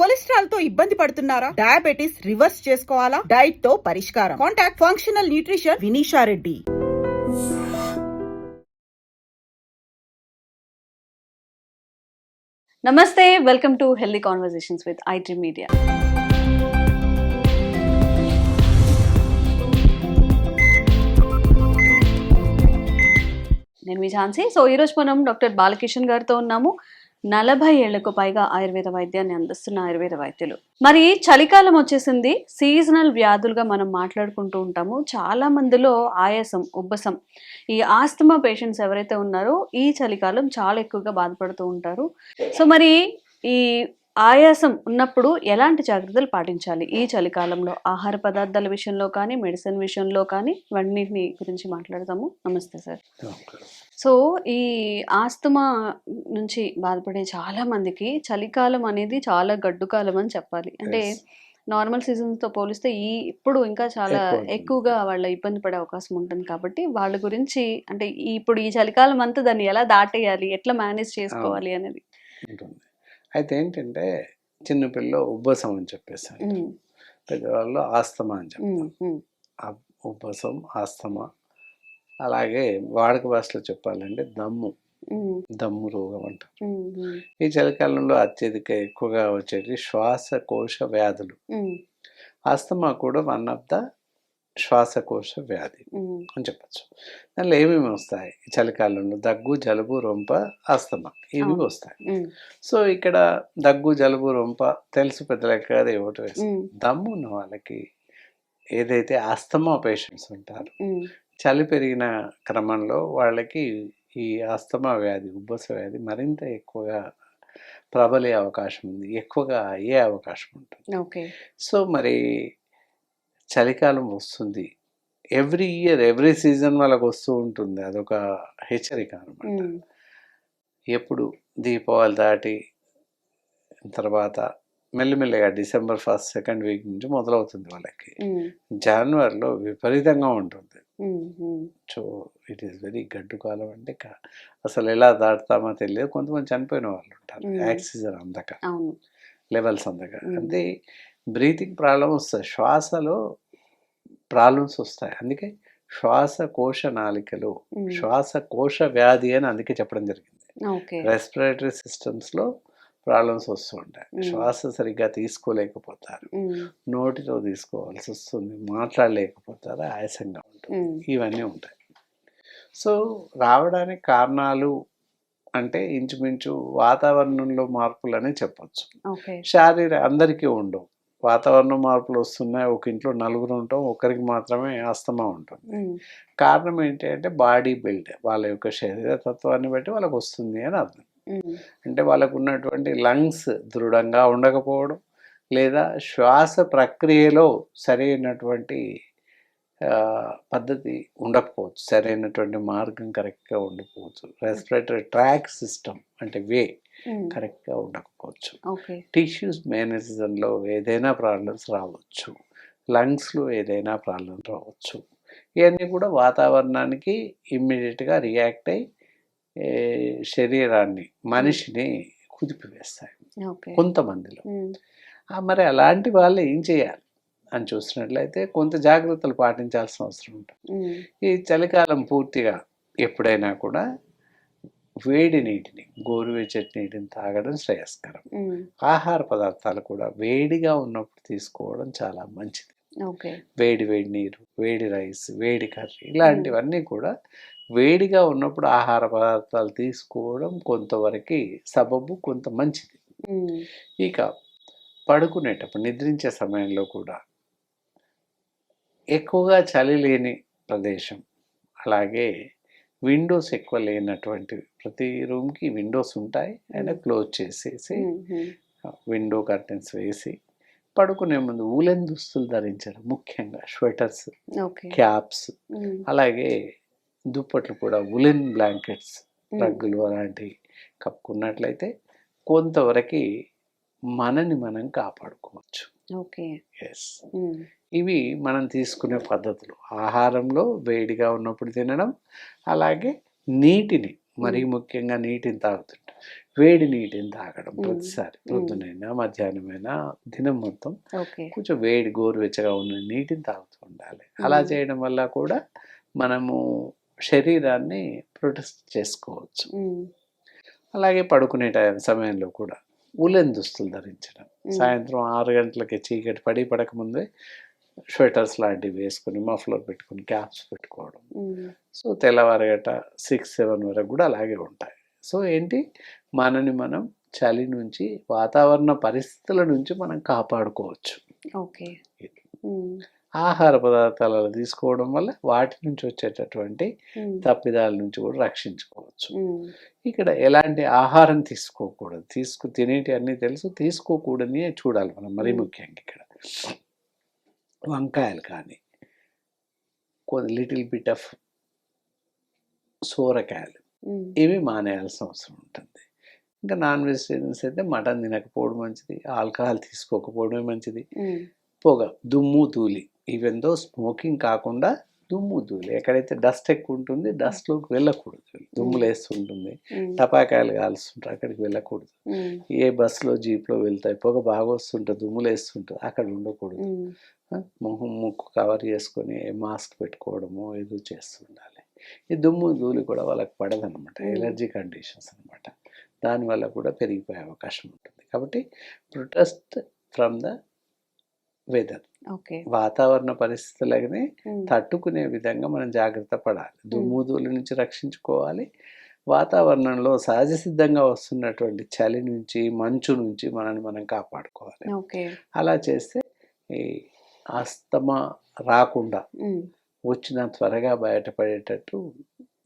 కొలెస్ట్రాల్తో ఇబ్బంది పడుతున్నారా? Diabetes reverse చేసుకోవాలా? డైట్తో పరిష్కారం. Contact functional nutrition Vinisha Reddy. నమస్తే welcome to healthy conversations with IT media. నేను మీ ఝాన్సీ. సో ఈరోజు మనం డాక్టర్ బాలకిషన్ గారితో ఉన్నాము. నలభై ఏళ్ళకు పైగా ఆయుర్వేద వైద్యాన్ని అందిస్తున్న ఆయుర్వేద వైద్యులు. మరి చలికాలం వచ్చేసింది. సీజనల్ వ్యాధులుగా మనం మాట్లాడుకుంటూ ఉంటాము. చాలా మందిలో ఆయాసం ఉబ్బసం. ఈ ఆస్తమా పేషెంట్స్ ఎవరైతే ఉన్నారో ఈ చలికాలం చాలా ఎక్కువగా బాధపడుతూ ఉంటారు. సో మరి ఈ ఆయాసం ఉన్నప్పుడు ఎలాంటి జాగ్రత్తలు పాటించాలి? ఈ చలికాలంలో ఆహార పదార్థాల విషయంలో కానీ మెడిసిన్ విషయంలో కానీ ఇవన్నిటిని గురించి మాట్లాడతాము నమస్తే సార్. సో ఈ ఆస్తమా నుంచి బాధపడే చాలా మందికి చలికాలం అనేది చాలా గడ్డు కాలం అని చెప్పాలి. అంటే. నార్మల్ సీజన్స్తో పోలిస్తే ఈ ఇప్పుడు ఇంకా చాలా. ఎక్కువగా వాళ్ళ ఇబ్బంది పడే అవకాశం ఉంటుంది కాబట్టి వాళ్ళ గురించి అంటే ఇప్పుడు ఈ చలికాలం అంతా దాన్ని ఎలా దాటేయాలి ఎట్లా మేనేజ్ చేసుకోవాలి అనేది. అయితే ఏంటంటే చిన్నపిల్ల ఉబ్బసం అని చెప్పేసాను ఉమ్, పెద్దవాళ్ళు ఆస్తమా అని చెప్తాం ఉబ్బసం ఆస్తమా అలాగే వాడక భాషలో చెప్పాలంటే దమ్ము. దమ్ము రోగం అంటారు ఈ చలికాలంలో అత్యధిక ఎక్కువగా వచ్చేటి శ్వాసకోశ వ్యాధులు. ఆస్తమా కూడా వన్ ఆఫ్ ద శ్వాసకోశ వ్యాధి అని చెప్పచ్చు. దానిలో ఏమేమి వస్తాయి? చలికాలంలో దగ్గు జలుబు రొంప ఆస్తమా ఇవి. వస్తాయి. సో ఇక్కడ దగ్గు జలుబు రొంప తెలుసు పెద్దలకి కదా ఒకటి వేసి ఉమ్, దమ్ము ఉన్న వాళ్ళకి ఏదైతే ఆస్తమా పేషెంట్స్ ఉంటారు చలి పెరిగిన క్రమంలో వాళ్ళకి ఈ ఆస్తమా వ్యాధి ఉబ్బస వ్యాధి మరింత ఎక్కువగా ప్రబలే అవకాశం ఉంది. ఎక్కువగా అయ్యే అవకాశం ఉంటుంది. ఓకే. సో మరి చలికాలం వస్తుంది. ఎవ్రీ ఇయర్ ఎవ్రీ సీజన్ వాళ్ళకి వస్తూ ఉంటుంది. అదొక హెచ్చరిక అనమాట ఎప్పుడు దీపావళి దాటి తర్వాత మెల్లిమెల్లిగా డిసెంబర్ ఫస్ట్ సెకండ్ వీక్ నుంచి మొదలవుతుంది వాళ్ళకి. జనవరిలో విపరీతంగా ఉంటుంది. సో ఇట్ ఈస్ వెరీ గడ్డు కాలం అంటే అసలు ఎలా దాటుతామో తెలియదు. కొంతమంది చనిపోయిన వాళ్ళు ఉంటారు. ఆక్సిజన్ అందక. లెవెల్స్ అందక. అంటే బ్రీతింగ్ ప్రాబ్లమ్ వస్తాయి. శ్వాసలో ప్రాబ్లమ్స్ వస్తాయి. అందుకే శ్వాసకోశ నాలికలు శ్వాసకోశ వ్యాధి అని అందుకే చెప్పడం జరిగింది. రెస్పిరేటరీ సిస్టమ్స్లో ప్రాబ్లమ్స్ వస్తూ ఉంటాయి. శ్వాస సరిగ్గా తీసుకోలేకపోతారు. నోటితో తీసుకోవాల్సి వస్తుంది. మాట్లాడలేకపోతారు. ఆయాసంగా ఉంటుంది. ఇవన్నీ ఉంటాయి. సో రావడానికి కారణాలు అంటే ఇంచుమించు వాతావరణంలో మార్పులని చెప్పొచ్చు. శారీర అందరికీ ఉండవు. వాతావరణ మార్పులు వస్తున్నాయి. ఒక ఇంట్లో నలుగురు ఉంటాం. ఒకరికి మాత్రమే ఆస్తమా ఉంటుంది. కారణం ఏంటి అంటే బాడీ బిల్డ్. వాళ్ళ యొక్క శరీర తత్వాన్ని బట్టి వాళ్ళకి వస్తుంది అని అర్థం. అంటే వాళ్ళకు ఉన్నటువంటి లంగ్స్ దృఢంగా ఉండకపోవడం లేదా శ్వాస ప్రక్రియలో సరైనటువంటి పద్ధతి ఉండకపోవచ్చు సరైనటువంటి మార్గం కరెక్ట్గా ఉండకపోవచ్చు. రెస్పిరేటరీ ట్రాక్ సిస్టమ్ అంటే వే కరెక్ట్గా ఉండకపోవచ్చు. టిష్యూస్ మేనేజ్లో ఏదైనా ప్రాబ్లమ్స్ రావచ్చు. లంగ్స్లో ఏదైనా ప్రాబ్లం రావచ్చు. ఇవన్నీ కూడా వాతావరణానికి ఇమ్మీడియట్గా రియాక్ట్ అయ్యి శరీరాన్ని మనిషిని కుదిపివేస్తాయి. కొంతమందిలో. మరి అలాంటి వాళ్ళు ఏం చేయాలి అని చూసినట్లయితే కొంత జాగ్రత్తలు పాటించాల్సిన అవసరం ఉంటుంది. ఈ చలికాలం పూర్తిగా ఎప్పుడైనా కూడా వేడి నీటిని గోరువెచ్చటి నీటిని తాగడం శ్రేయస్కరం. ఆహార పదార్థాలు కూడా వేడిగా ఉన్నప్పుడు తీసుకోవడం చాలా మంచిది. వేడి వేడి నీరు వేడి రైస్ వేడి కర్రీ ఇలాంటివన్నీ కూడా వేడిగా ఉన్నప్పుడు ఆహార పదార్థాలు తీసుకోవడం కొంతవరకు సబబు కొంత మంచిది. ఇక పడుకునేటప్పుడు నిద్రించే సమయంలో కూడా ఎక్కువగా చలి లేని ప్రదేశం అలాగే విండోస్ ఎక్కువ లేనటువంటి ప్రతి రూమ్కి విండోస్ ఉంటాయి. అయినా క్లోజ్ చేసేసి విండో కర్టెన్స్ వేసి పడుకునే ముందు ఊలెన్ దుస్తులు ధరించడం ముఖ్యంగా స్వెటర్స్ క్యాప్స్ అలాగే దుప్పట్లు కూడా ఉలెన్ బ్లాంకెట్స్ రగ్గులు అలాంటివి కప్పుకున్నట్లయితే కొంతవరకు మనని మనం కాపాడుకోవచ్చు. ఓకే. ఎస్ ఇవి మనం తీసుకునే పద్ధతులు. ఆహారంలో వేడిగా ఉన్నప్పుడు తినడం అలాగే నీటిని మరీ ముఖ్యంగా నీటిని తాగుతుంటాం. వేడి నీటిని తాగడం. ప్రతిసారి. పొద్దునైనా మధ్యాహ్నమైనా దినం మొత్తం కొంచెం వేడి గోరువెచ్చగా ఉన్న నీటిని తాగుతూ ఉండాలి. అలా. చేయడం వల్ల కూడా మనము శరీరాన్ని ప్రొటెక్ట్ చేసుకోవచ్చు. అలాగే పడుకునే టైం సమయంలో కూడా ఉలెన్ దుస్తులు ధరించడం. సాయంత్రం ఆరు గంటలకి చీకటి పడి పడకముందే స్వెటర్స్ లాంటివి వేసుకొని మఫ్లర్ పెట్టుకొని క్యాప్స్ పెట్టుకోవడం. సో తెల్లవారగట సిక్స్ సెవెన్ వరకు కూడా అలాగే ఉంటాయి. సో ఏంటి? మనని మనం చలి నుంచి వాతావరణ పరిస్థితుల నుంచి మనం కాపాడుకోవచ్చు. ఓకే. ఆహార పదార్థాలు అలా తీసుకోవడం వల్ల వాటి నుంచి వచ్చేటటువంటి తప్పిదాల నుంచి కూడా రక్షించుకోవచ్చు. ఇక్కడ ఎలాంటి ఆహారం తీసుకోకూడదు. తీసుకు తినేటి అన్నీ తెలుసు. తీసుకోకూడని చూడాలి మనం మరీ. ముఖ్యంగా ఇక్కడ. వంకాయలు కానీ కొద్ది లిటిల్ బిట్ ఆఫ్ సోరకాయలు ఇవి మానేయాల్సిన అవసరం ఉంటుంది. ఇంకా నాన్ వెజిటేరియన్స్ అయితే మటన్ తినకపోవడం మంచిది. ఆల్కహాల్ తీసుకోకపోవడమే మంచిది. పొగ దుమ్ము ధూళి ఈవెన్ దో స్మోకింగ్ కాకుండా దుమ్ము ధూళి. ఎక్కడైతే డస్ట్ ఎక్కువ ఉంటుంది డస్ట్లోకి వెళ్ళకూడదు. దుమ్ములు వేస్తుంటుంది. ఉమ్, టపాకాయలు కాలుస్తుంటారు అక్కడికి వెళ్ళకూడదు. ఏ బస్సులో జీప్లో వెళ్తాయి పొగ బాగా వస్తుంటుంది దుమ్ములు వేస్తుంటుంది అక్కడ ఉండకూడదు. మొహం ముక్కు కవర్ చేసుకొని మాస్క్ పెట్టుకోవడము ఏదో చేస్తుండాలి. ఈ దుమ్ము ధూళి కూడా వాళ్ళకి పడదనమాట. ఎలర్జీ కండిషన్స్ అనమాట దానివల్ల కూడా పెరిగిపోయే అవకాశం ఉంటుంది. కాబట్టి ప్రొటెస్ట్ ఫ్రమ్ ద వెదర్ వాతావరణ పరిస్థితులనే తట్టుకునే విధంగా మనం జాగ్రత్త పడాలి. దుమ్ము ధూళి నుంచి రక్షించుకోవాలి. వాతావరణంలో సహజ సిద్ధంగా వస్తున్నటువంటి చలి నుంచి మంచు నుంచి మనల్ని మనం కాపాడుకోవాలి. ఓకే. అలా చేస్తే ఈ అస్తమా రాకుండా వచ్చిన త్వరగా బయటపడేటట్టు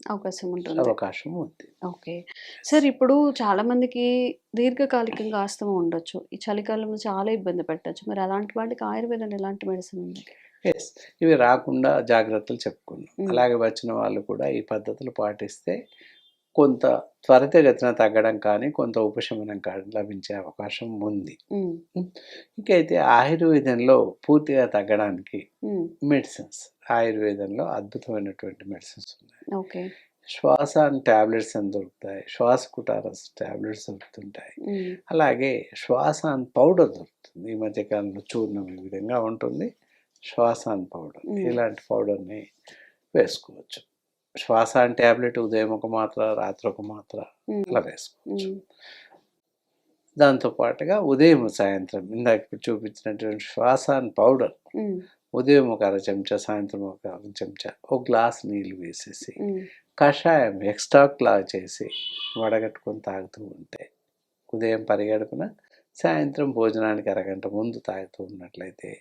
అవకాశం ఉంటుంది. అవకాశం ఉంది. ఓకే. సార్ ఇప్పుడు చాలా మందికి దీర్ఘకాలికంగా ఆస్తమా ఉండొచ్చు. ఈ చలికాలంలో చాలా ఇబ్బంది పెట్టచ్చు. మరి అలాంటి వాళ్ళకి ఆయుర్వేదం ఎలాంటి మెడిసిన్ ఉంది? ఎస్. ఇవి రాకుండా జాగ్రత్తలు చెప్పుకున్నాం. అలాగే వచ్చిన వాళ్ళు కూడా ఈ పద్ధతులు పాటిస్తే కొంత త్వరితగతిన తగ్గడం కానీ కొంత ఉపశమనం కానీ లభించే అవకాశం ఉంది. ఇంకైతే ఆయుర్వేదంలో పూర్తిగా తగ్గడానికి మెడిసిన్స్. ఆయుర్వేదంలో అద్భుతమైనటువంటి మెడిసిన్స్ ఉన్నాయి. ఓకే. శ్వాస అని ట్యాబ్లెట్స్ అని దొరుకుతాయి? శ్వాస కుటారస్ ట్యాబ్లెట్స్ దొరుకుతుంటాయి. అలాగే శ్వాసాన్ పౌడర్ దొరుకుతుంది. ఈ మధ్యకాలంలో చూర్ణం ఈ విధంగా ఉంటుంది. శ్వాసాన్ పౌడర్. Mm. ఇలాంటి పౌడర్ని వేసుకోవచ్చు. శ్వాసాన్ ట్యాబ్లెట్ ఉదయం ఒక మాత్ర రాత్రి ఒక మాత్ర అలా వేసుకోవచ్చు. ఉమ్, దాంతో పాటుగా ఉదయం సాయంత్రం ఇందాక చూపించినటువంటి శ్వాసాన్ పౌడర్ ఉమ్, ఉదయం ఒక అర చెంచా సాయంత్రం ఒక అర చెంచా ఒక గ్లాస్ నీళ్ళు వేసేసి కషాయం ఎక్స్ట్రాక్ట్ లాగా చేసి వడగట్టుకొని తాగుతూ ఉంటే ఉదయం పరిగడుపున సాయంత్రం భోజనానికి అరగంట ముందు తాగుతూ ఉన్నట్లయితే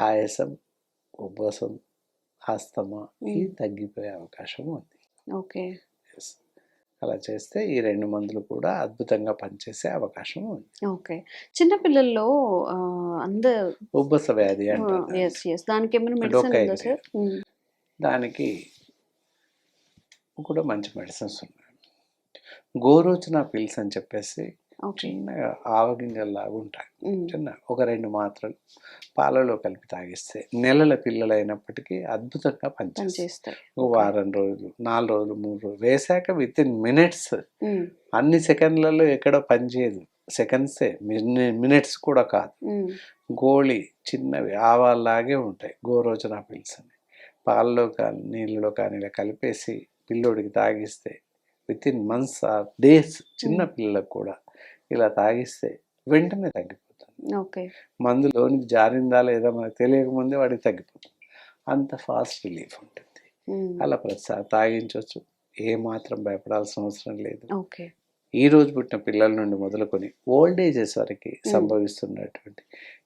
ఆయాసం ఉబ్బసం ఆస్తమా ఇవి. తగ్గిపోయే అవకాశం ఉంది ఓకే. అలా చేస్తే ఈ రెండు మందులు కూడా అద్భుతంగా పనిచేసే అవకాశం ఉంది. ఓకే. చిన్నపిల్లల్లో అంద ఉబ్బస వ్యాధి దానికి ఏమైనా దానికి కూడా మంచి మెడిసిన్స్ ఉన్నాయి. గోరోచన పిల్స్ అని చెప్పేసి చిన్నగా ఆవగింజల్లాగా ఉంటాయి. చిన్న ఒక రెండు మాత్రలు పాలలో కలిపి తాగిస్తే నెలల పిల్లలు అయినప్పటికీ అద్భుతంగా పనిచేస్తాయి. ఒక వారం రోజులు నాలుగు రోజులు మూడు రోజులు వేసాక విత్ ఇన్ మినిట్స్ అన్ని సెకండ్లలో ఎక్కడ పనిచేయదు సెకండ్సే మినిట్స్ కూడా కాదు. గోళి చిన్నవి ఆవాల్లాగే ఉంటాయి. గోరోచన పిల్స్ అని. పాలలో కానీ నీళ్ళలో కానీ ఇలా కలిపేసి పిల్లోడికి తాగిస్తే within months or days చిన్న. పిల్లలకు కూడా ఇలా తాగిస్తే వెంటనే తగ్గిపోతుంది. ఓకే. మందులోనికి జారిందా లేదా మనకు తెలియకముందే వాడికి తగ్గిపోతుంది. అంత ఫాస్ట్ రిలీఫ్ ఉంటుంది. అలా ప్రతిసారి తాగించవచ్చు ఏ మాత్రం భయపడాల్సిన అవసరం లేదు. ఓకే. ఈ రోజు పుట్టిన పిల్లల నుండి మొదలుకొని ఓల్డ్ ఏజెస్ వరకు సంభవిస్తున్నటువంటి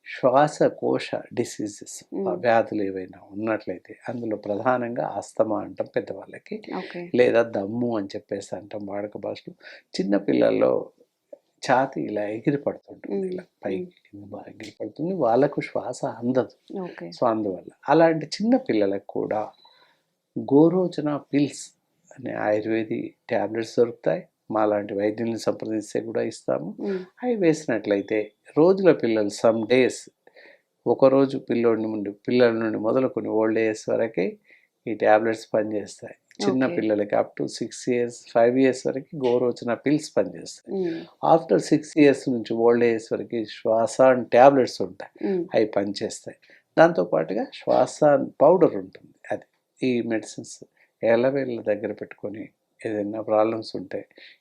శ్వాసకోశ డిసీజెస్. వ్యాధులు ఏవైనా ఉన్నట్లయితే అందులో ప్రధానంగా ఆస్తమా అంటాం పెద్దవాళ్ళకి. లేదా దమ్ము అని చెప్పేసి అంటాం వాడక భాషలో. చిన్న పిల్లల్లో ఛాతి ఇలా ఎగిరి పడుతుంటుంది. ఇలా పైకి ఎగిరి పడుతుంది వాళ్ళకు శ్వాస అందదు. ఓకే. సో అందువల్ల అలాంటి చిన్న పిల్లలకు కూడా గోరోచన పిల్స్ అనే ఆయుర్వేది ట్యాబ్లెట్స్ దొరుకుతాయి. మా లాంటి వైద్యుల్ని సంప్రదిస్తే కూడా ఇస్తాము. అవి వేసినట్లయితే రోజుల పిల్లలు సమ్ డేస్ ఒకరోజు పిల్లోడి నుండి పిల్లల నుండి మొదలుకొని ఓల్డ్ ఏజ్ వరకే ఈ ట్యాబ్లెట్స్ పనిచేస్తాయి. చిన్న. పిల్లలకి up to six years five years వరకు గోరోచన పిల్స్ పనిచేస్తాయి. ఆఫ్టర్ సిక్స్ ఇయర్స్ నుంచి ఓల్డ్ ఏజ్ వరకు శ్వాస అండ్ ట్యాబ్లెట్స్ ఉంటాయి. అవి పనిచేస్తాయి. దాంతోపాటుగా శ్వాస పౌడర్ ఉంటుంది. అది ఈ మెడిసిన్స్ ఎలవేళ్ళ దగ్గర పెట్టుకొని ఏదైనా ప్రాబ్లమ్స్ ఉంటే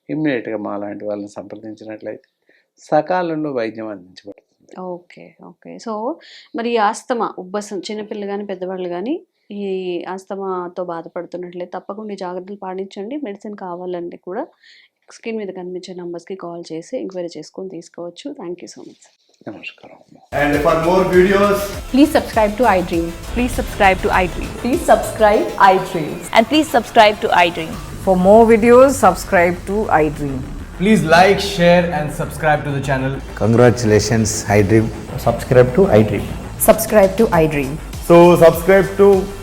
ఇమ్మీడియట్గా మా లాంటి వాళ్ళని సంప్రదించినట్లయితే సకాలంలో వైద్యం అందించబడుతుంది. Okay okay. సో మరి ఆస్తమా ఉబ్బసం చిన్నపిల్లలు కానీ పెద్దవాళ్ళు కానీ ఈ ఆస్తమాతో బాధపడుతున్నట్లయితే తప్పకుండా జాగ్రత్తలు పాటించండి మెడిసిన్ కావాలంటే కూడా స్క్రీన్ మీద కనిపించే నంబర్స్కి కాల్ చేసి ఎంక్వైరీ చేసుకొని తీసుకోవచ్చు థ్యాంక్ యూ సో మచ్ నమస్కారం And for more videos, Please subscribe to iDream. Please subscribe to iDream. Please subscribe iDream. And please subscribe to iDream. For more videos, subscribe to iDream. please like, share, and subscribe to the channel. Congratulations, iDream. subscribe to iDream. Subscribe to iDream. So, subscribe to iDream Media. I